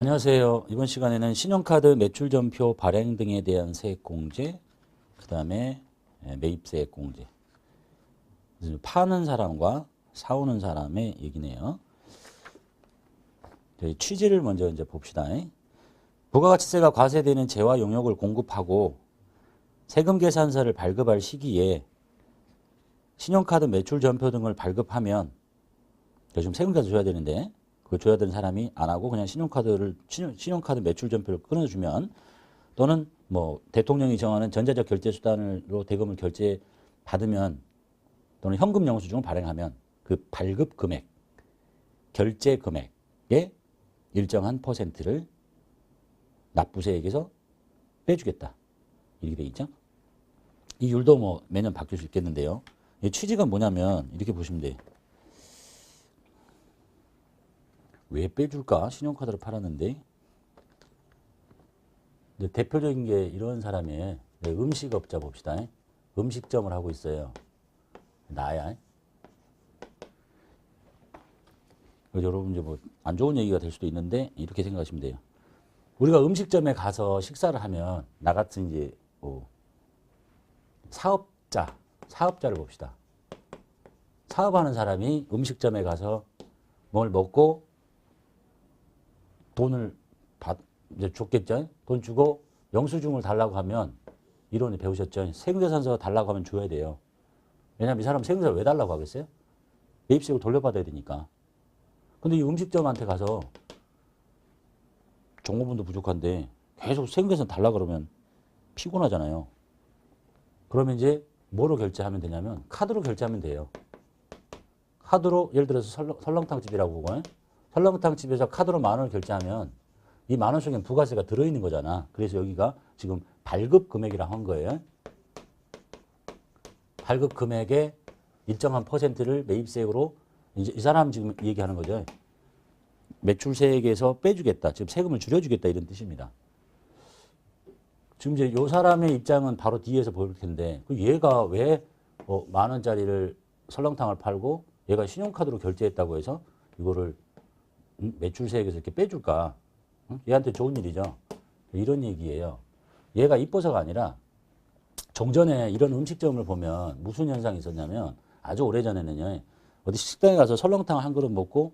안녕하세요. 이번 시간에는 신용카드 매출 전표 발행 등에 대한 세액 공제, 그 다음에 매입 세액 공제. 그래서 파는 사람과 사오는 사람의 얘기네요. 저희 취지를 먼저 이제 봅시다. 부가가치세가 과세되는 재화 용역을 공급하고 세금 계산서를 발급할 시기에 신용카드 매출 전표 등을 발급하면 요즘 세금까지 줘야 되는데 그거 줘야 되는 사람이 안 하고 그냥 신용카드를 신용, 신용 카드 매출 전표를 끊어주면 또는 뭐 대통령이 정하는 전자적 결제 수단으로 대금을 결제 받으면 또는 현금 영수증을 발행하면 그 발급 금액, 결제 금액의 일정한 퍼센트를 납부세액에서 빼주겠다. 이렇게 돼 있죠. 이 율도 뭐 매년 바뀔 수 있겠는데요. 이 취지가 뭐냐면 이렇게 보시면 돼요. 왜 빼줄까? 신용카드를 팔았는데. 대표적인 게 이런 사람이에요. 네, 음식업자 봅시다. 음식점을 하고 있어요. 나야. 여러분 이제 뭐 안 좋은 얘기가 될 수도 있는데 이렇게 생각하시면 돼요. 우리가 음식점에 가서 식사를 하면 나 같은 이제 뭐 사업자, 사업자를 봅시다. 사업하는 사람이 음식점에 가서 뭘 먹고 돈을 받, 이제 줬겠죠. 돈 주고 영수증을 달라고 하면 이론에 배우셨죠. 세금계산서 달라고 하면 줘야 돼요. 왜냐하면 이 사람 세금계산서 왜 달라고 하겠어요? 매입세액을 돌려받아야 되니까. 근데 이 음식점한테 가서 종업원도 부족한데 계속 세금계산 달라 그러면 피곤하잖아요. 그러면 이제 뭐로 결제하면 되냐면 카드로 결제하면 돼요. 카드로 예를 들어서 설렁, 설렁탕집이라고 보고 설렁탕집에서 카드로 만 원을 결제하면 이 만 원 속에 부가세가 들어있는 거잖아. 그래서 여기가 지금 발급 금액이라고 한 거예요. 발급 금액의 일정한 퍼센트를 매입세액으로 이제 이 사람 지금 얘기하는 거죠. 매출세액에서 빼주겠다. 지금 세금을 줄여주겠다 이런 뜻입니다. 지금 이제 요 사람의 입장은 바로 뒤에서 보일 텐데 그 얘가 왜 어, 만 원짜리를 설렁탕을 팔고 얘가 신용카드로 결제했다고 해서 이거를 음, 매출세액에서 이렇게 빼줄까? 응? 얘한테 좋은 일이죠. 이런 얘기예요. 얘가 이뻐서가 아니라 종전에 이런 음식점을 보면 무슨 현상이 있었냐면 아주 오래전에는요. 어디 식당에 가서 설렁탕 한 그릇 먹고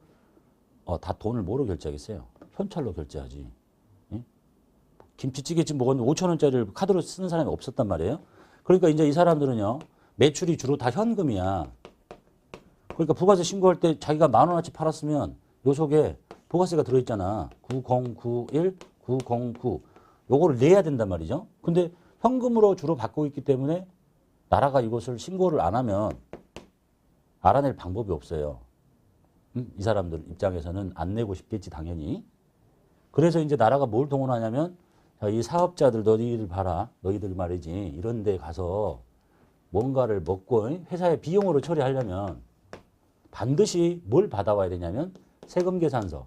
어, 다 돈을 뭐로 결제하겠어요? 현찰로 결제하지. 응? 김치찌개집 먹었는데 5천 원짜리를 카드로 쓰는 사람이 없었단 말이에요. 그러니까 이제 이 사람들은요. 매출이 주로 다 현금이야. 그러니까 부가세 신고할 때 자기가 만 원어치 팔았으면 요 속에 부가세가 들어있잖아. 9091, 909. 요거를 내야 된단 말이죠. 근데 현금으로 주로 받고 있기 때문에 나라가 이것을 신고를 안 하면 알아낼 방법이 없어요. 음? 이 사람들 입장에서는 안 내고 싶겠지, 당연히. 그래서 이제 나라가 뭘 동원하냐면 자, 이 사업자들 너희들 봐라. 너희들 말이지. 이런 데 가서 뭔가를 먹고 회사의 비용으로 처리하려면 반드시 뭘 받아와야 되냐면 세금 계산서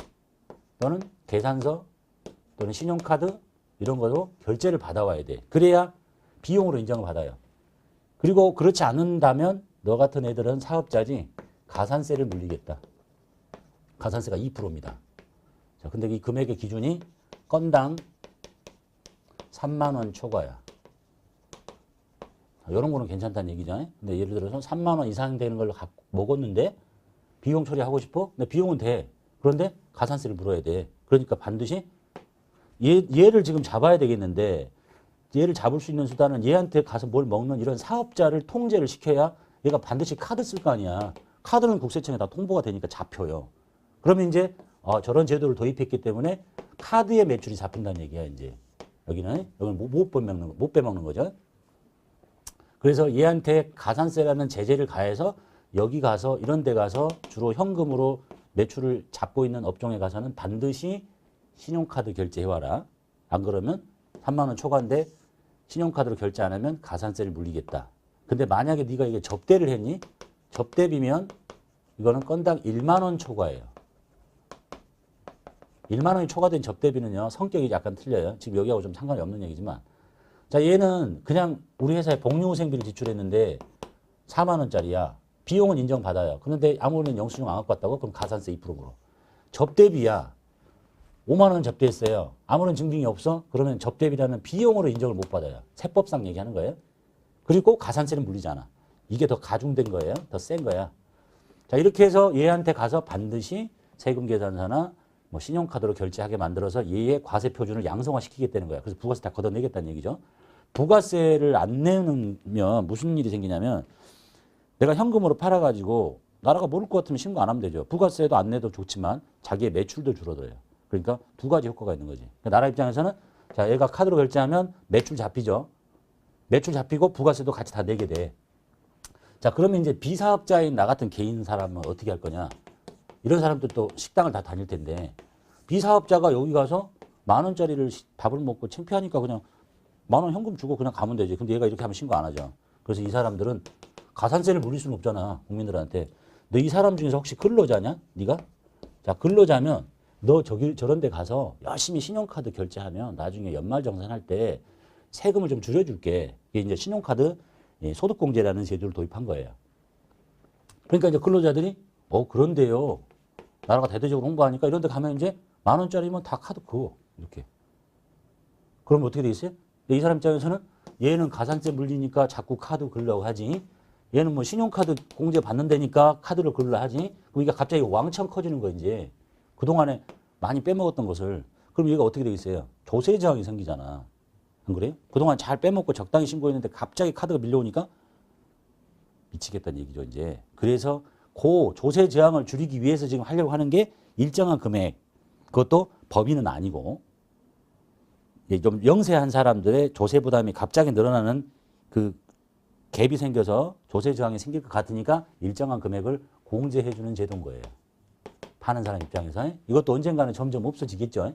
또는 계산서 또는 신용카드 이런 거로 결제를 받아와야 돼. 그래야 비용으로 인정을 받아요. 그리고 그렇지 않는다면 너 같은 애들은 사업자지 가산세를 물리겠다. 가산세가 2%입니다. 자, 근데 이 금액의 기준이 건당 3만 원 초과야. 이런 거는 괜찮다는 얘기잖아요. 근데 예를 들어서 3만 원 이상 되는 걸 먹었는데 비용 처리하고 싶어? 근데 비용은 돼. 그런데 가산세를 물어야 돼. 그러니까 반드시 얘, 얘를 지금 잡아야 되겠는데 얘를 잡을 수 있는 수단은 얘한테 가서 뭘 먹는 이런 사업자를 통제를 시켜야 얘가 반드시 카드 쓸 거 아니야. 카드는 국세청에 다 통보가 되니까 잡혀요. 그러면 이제 어, 저런 제도를 도입했기 때문에 카드의 매출이 잡힌다는 얘기야 이제 여기는 여기는 못, 못 빼먹는 못 빼먹는 거죠. 그래서 얘한테 가산세라는 제재를 가해서 여기 가서 이런 데 가서 주로 현금으로 매출을 잡고 있는 업종에 가서는 반드시 신용카드 결제해와라. 안 그러면 3만 원 초과인데 신용카드로 결제 안 하면 가산세를 물리겠다. 근데 만약에 네가 이게 접대를 했니? 접대비면 이거는 건당 1만 원 초과예요. 1만 원이 초과된 접대비는요. 성격이 약간 틀려요. 지금 여기하고 좀 상관이 없는 얘기지만 자 얘는 그냥 우리 회사에 복리후생비를 지출했는데 4만 원짜리야. 비용은 인정받아요. 그런데 아무런 영수증 안 갖고 왔다고? 그럼 가산세 2%로. 접대비야. 5만 원 접대했어요. 아무런 증빙이 없어? 그러면 접대비라는 비용으로 인정을 못 받아요. 세법상 얘기하는 거예요. 그리고 가산세는 물리잖아. 이게 더 가중된 거예요. 더 센 거야. 자, 이렇게 해서 얘한테 가서 반드시 세금 계산서나 뭐 신용카드로 결제하게 만들어서 얘의 과세 표준을 양성화시키겠다는 거야. 그래서 부가세 다 걷어내겠다는 얘기죠. 부가세를 안 내면 무슨 일이 생기냐면 내가 현금으로 팔아가지고 나라가 모를 것 같으면 신고 안 하면 되죠. 부가세도 안 내도 좋지만 자기의 매출도 줄어들어요. 그러니까 두 가지 효과가 있는 거지. 그러니까 나라 입장에서는 자 얘가 카드로 결제하면 매출 잡히죠. 매출 잡히고 부가세도 같이 다 내게 돼. 자 그러면 이제 비사업자인 나 같은 개인 사람은 어떻게 할 거냐? 이런 사람들 또 식당을 다 다닐 텐데 비사업자가 여기 가서 만 원짜리를 시- 밥을 먹고 창피하니까 그냥 만 원 현금 주고 그냥 가면 되지. 근데 얘가 이렇게 하면 신고 안 하죠. 그래서 이 사람들은 가산세를 물릴 수는 없잖아. 국민들한테. 너 이 사람 중에서 혹시 근로자냐? 네가? 자, 근로자면 너 저기 저런 데 가서 열심히 신용카드 결제하면 나중에 연말 정산할 때 세금을 좀 줄여 줄게. 이게 이제 신용카드 예, 소득공제라는 제도를 도입한 거예요. 그러니까 이제 근로자들이 어 그런데요. 나라가 대대적으로 홍보하니까 이런 데 가면 이제 만 원짜리면 다 카드 그거 이렇게. 그럼 어떻게 되겠어요? 이 사람 입장에서는 얘는 가산세 물리니까 자꾸 카드 걸려고 하지. 얘는 뭐 신용카드 공제 받는다니까 카드를 걸려 하지. 이게 갑자기 왕창 커지는 거 이제. 그동안에 많이 빼먹었던 것을. 그럼 얘가 어떻게 되겠어요? 조세 저항이 생기잖아. 안 그래요? 그동안 잘 빼먹고 적당히 신고했는데 갑자기 카드가 밀려오니까 미치겠다는 얘기죠, 이제. 그래서 그 조세 저항을 줄이기 위해서 지금 하려고 하는 게 일정한 금액. 그것도 법인은 아니고 이제 좀 영세한 사람들의 조세 부담이 갑자기 늘어나는 그 갭이 생겨서 조세 저항이 생길 것 같으니까 일정한 금액을 공제해 주는 제도인 거예요. 파는 사람 입장에서 이것도 언젠가는 점점 없어지겠죠.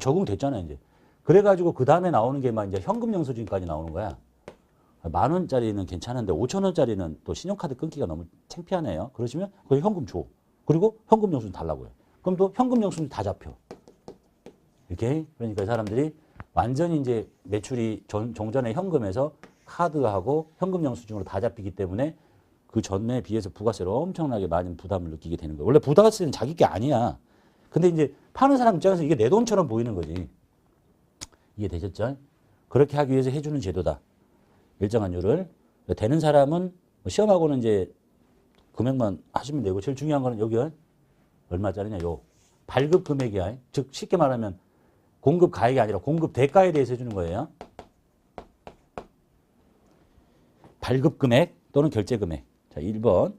적응됐잖아요, 이제. 그래가지고 그 다음에 나오는 게 막 이제 현금 영수증까지 나오는 거야. 만 원짜리는 괜찮은데 5천 원짜리는 또 신용카드 끊기가 너무 창피하네요. 그러시면 그 현금 줘. 그리고 현금 영수증 달라고요. 그럼 또 현금 영수증 다 잡혀. 이렇게 그러니까 이 사람들이 완전히 이제 매출이 전, 종전에 현금에서 카드하고 현금 영수증으로 다 잡히기 때문에 그 전에 비해서 부가세를 엄청나게 많은 부담을 느끼게 되는 거예요. 원래 부가세는 자기 게 아니야. 근데 이제 파는 사람 입장에서 이게 내 돈처럼 보이는 거지. 이해되셨죠? 그렇게 하기 위해서 해주는 제도다. 일정한 율을. 되는 사람은 뭐 시험하고는 이제 금액만 하시면 되고 제일 중요한 거는 여기 얼마짜리냐 요 발급 금액이야. 즉 쉽게 말하면 공급 가액이 아니라 공급 대가에 대해서 해주는 거예요. 발급 금액 또는 결제 금액. 자, 1번.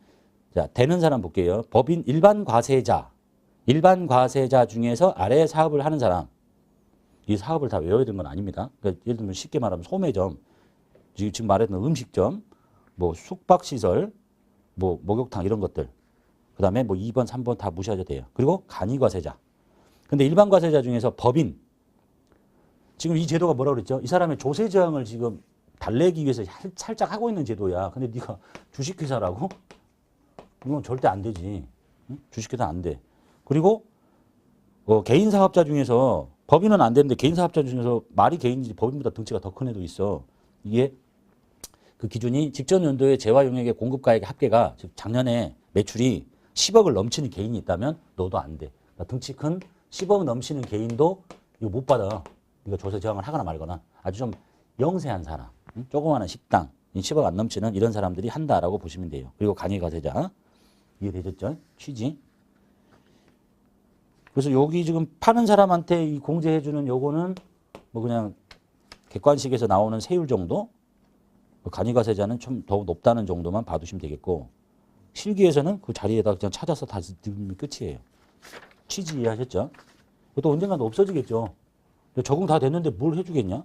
자, 되는 사람 볼게요. 법인 일반 과세자. 일반 과세자 중에서 아래 사업을 하는 사람. 이 사업을 다 외워야 되는 건 아닙니다. 그러니까 예를 들면 쉽게 말하면 소매점, 지금 말했던 음식점, 뭐 숙박시설, 뭐 목욕탕 이런 것들. 그 다음에 뭐 2번, 3번 다 무시하셔도 돼요. 그리고 간이과세자. 근데 일반 과세자 중에서 법인. 지금 이 제도가 뭐라고 그랬죠? 이 사람의 조세 저항을 지금 달래기 위해서 살- 살짝 하고 있는 제도야. 근데 네가 주식회사라고? 이건 절대 안 되지. 응? 주식회사 안 돼. 그리고 어, 개인 사업자 중에서 법인은 안 되는데 개인 사업자 중에서 말이 개인인지 법인보다 덩치가 더 큰 애도 있어. 이게 그 기준이 직전 연도의 재화 용액의 공급가액의 합계가 즉 작년에 매출이 10억을 넘치는 개인이 있다면 너도 안 돼. 그러니까 등치 큰 10억 넘치는 개인도 이거 못 받아. 네가 조세 저항을 하거나 말거나 아주 좀 영세한 사람, 응? 조그마한 식당, 이 10억 안 넘치는 이런 사람들이 한다라고 보시면 돼요. 그리고 간이가세자 이해되셨죠? 취지. 그래서 여기 지금 파는 사람한테 이 공제해주는 요거는 뭐 그냥 객관식에서 나오는 세율 정도 간이가세자는 좀 더 높다는 정도만 봐두시면 되겠고 실기에서는 그 자리에다 그냥 찾아서 다 넣으면 끝이에요. 취지 이해하셨죠? 그것도 언젠가 없어지겠죠. 적응 다 됐는데 뭘 해주겠냐?